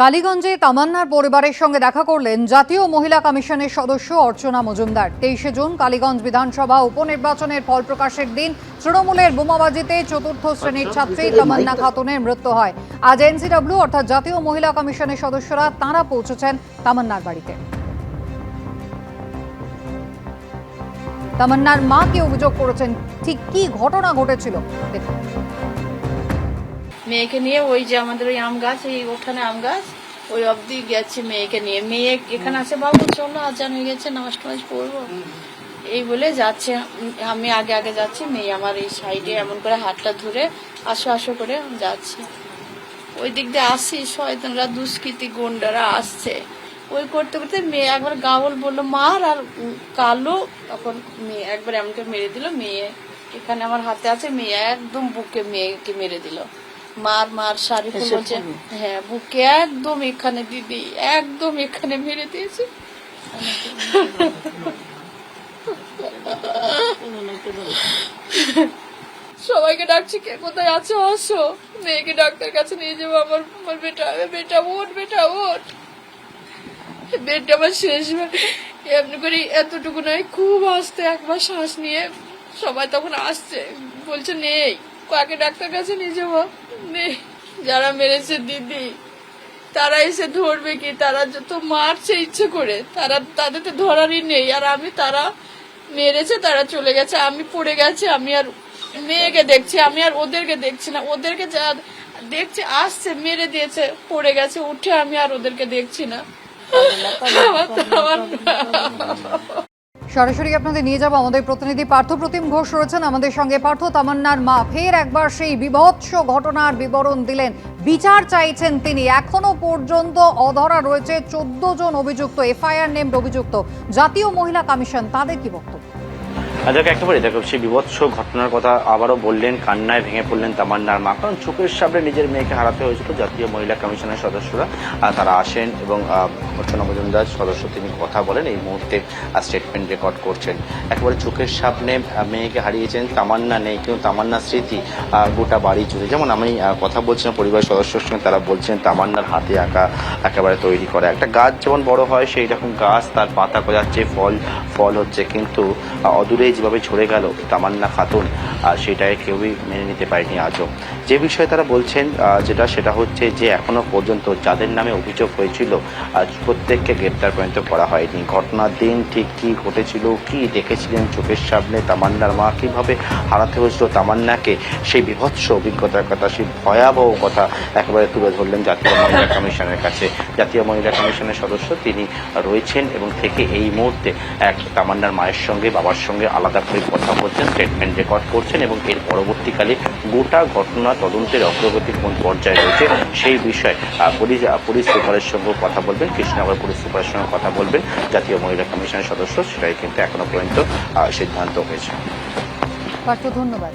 কালীগঞ্জে তামান্নার পরিবারের সঙ্গে দেখা করলেন জাতীয় মহিলা কমিশনের সদস্য অর্চনা মজুমদার। তেইশে জুন কালীগঞ্জ বিধানসভা উপনির্বাচনের ফল প্রকাশের দিন তৃণমূলের বোমাবাজিতে চতুর্থ শ্রেণির ছাত্রী তামান্না খাতুনের মৃত্যু হয়। আজ এনসিডব্লিউ অর্থাৎ জাতীয় মহিলা কমিশনের সদস্যরা তাঁরা পৌঁছেছেন তামান্নার বাড়িতে। তামান্নার মা কি অভিযোগ করেছেন, ঠিক কি ঘটনা ঘটেছিল? দেখুন। মেয়েকে নিয়ে ওই যে আমাদের ওই আম গাছ, এই ওখানে আম গাছ, ওই অবধি গেছে মেয়েকে নিয়ে। মেয়ে এখানে আছে বাবু, চলো আজান হয়ে গেছে, নামাজ টামাজ পড়ব। এই বলে যাচ্ছে, আমি আগে আগে যাচ্ছি, মেয়ে আমার এই সাইডে এমন করে হাতটা ধরে আসো আসো করে যাচ্ছি। ওই দিক দিয়ে আসি, শয়তানরা, দুষ্কৃতি গুন্ডারা আসছে। ওই করতে করতে মেয়ে একবার গাওল বলল, মার! আর কালো তখন মেয়ে একবার এমন করে মেরে দিল, মেয়ে এখানে আমার হাতে আছে, মেয়ে একদম বুকে মেয়েকে মেরে দিল। মার মার শাড়ি বলছে হ্যাঁ বুকে একদম এখানে দিদি একদম এখানে মেরে দিয়েছে। সবাইকে ডাকছি কে কোথায় আছো? আসো। মেয়েকে ডাক্তার কাছে নিয়ে যাব আমার আমার বেটা বেটা ওঠ বেটা ওঠ। বেডটা আমার শেষ এমনি করে এতটুকু নয় খুব আসতে একবার শ্বাস নিয়ে সবাই তখন আসছে। বলছে নেই কাকে ডাক্তার কাছে নিয়ে যাব। যারা মেরেছে দিদি তারা এসে ধরবে কি? তারা যত মারছে ইচ্ছে করে তারা তাদের তো ধরারই নেই। আর আমি তারা মেরেছে তারা চলে গেছে। আমি পড়ে গেছে আমি আর মেয়েকে দেখছি আমি আর ওদেরকে দেখছি না। ওদেরকে যা দেখছে আসছে মেরে দিয়েছে পড়ে গেছে উঠে আমি আর ওদেরকে দেখছি না। আমার সরাসরি আপনাদের নিয়ে যাব আমাদের প্রতিনিধি পার্থ প্রতিম ঘোষ রয়েছেন আমাদের সঙ্গে। পার্থ, তামান্নার মা, ফের একবার সেই বিভৎস ঘটনার বিবরণ দিলেন। বিচার চাইছেন তিনি। এখনও পর্যন্ত অধরা রয়েছে চোদ্দ জন অভিযুক্ত, এফআইআর নেমড অভিযুক্ত। জাতীয় মহিলা কমিশন, তাদের কি বক্তব্য? দেখো একেবারে, দেখো, সেই বিভৎস ঘটনার কথা আবারও বললেন, কান্নায় ভেঙে পড়লেন তামান্নার মা। কারণ চোখের সামনে নিজের মেয়েকে হারাতে হয়েছিল, জাতীয় মহিলা কমিশনের সদস্যরা। তারা আসেন এবং অর্চনা মজুমদার সদস্য তিনি কথা বলেন, এই মুহূর্তে স্টেটমেন্ট রেকর্ড করছেন। একেবারে চোখের সামনে মেয়েকে হারিয়েছেন, তামান্না নেই, কিন্তু তামান্নার স্মৃতি গোটা বাড়ি জুড়ে। যেমন আমি কথা বলছিলাম পরিবার সদস্যর সঙ্গে তারা বলছেন, তামান্নার হাতে আঁকা, একেবারে তৈরি করা। একটা গাছ যেমন বড় হয়, সেই রকম গাছ তার পাতা গজাচ্ছে, ফল ফল হচ্ছে, কিন্তু অদূরে যেভাবে ঝরে গেল, তামান্না, খাতুন সেটাই কেউই মেনে নিতে পারেনি আজও। যে বিষয়ে তারা বলছেন যেটা, সেটা হচ্ছে যে এখনও পর্যন্ত যাদের নামে অভিযোগ হয়েছিল প্রত্যেককে গ্রেপ্তার পর্যন্ত করা হয়নি। ঘটনার দিন ঠিক কি ঘটেছিল, কি দেখেছিলেন চোখের সামনে তামান্নার মা, কীভাবে হারাতে হয়েছিল তামান্নাকে, সেই বিভৎস অভিজ্ঞতার কথা, সেই ভয়াবহ কথা একেবারে তুলে ধরলেন জাতীয় মহিলা কমিশনের কাছে। জাতীয় মহিলা কমিশনের সদস্য তিনি রয়েছেন এবং থেকে এই মুহূর্তে এক তামান্নার মায়ের সঙ্গে, বাবার সঙ্গে আলাদা করে কথা বলছেন স্টেটমেন্ট রেকর্ড করছেন এবং এর পরবর্তীকালে গোটা ঘটনা তদন্তের অগ্রগতি কোন পর্যায়ে রয়েছে সেই বিষয়ে পুলিশ পুলিশ সুপারের সঙ্গে কথা বলবেন, কৃষ্ণনগর পুলিশ সুপারের সঙ্গে কথা বলবেন। জাতীয় মহিলা কমিশনের সদস্য, সেটাই কিন্তু এখনও পর্যন্ত সিদ্ধান্ত হয়েছে। ধন্যবাদ।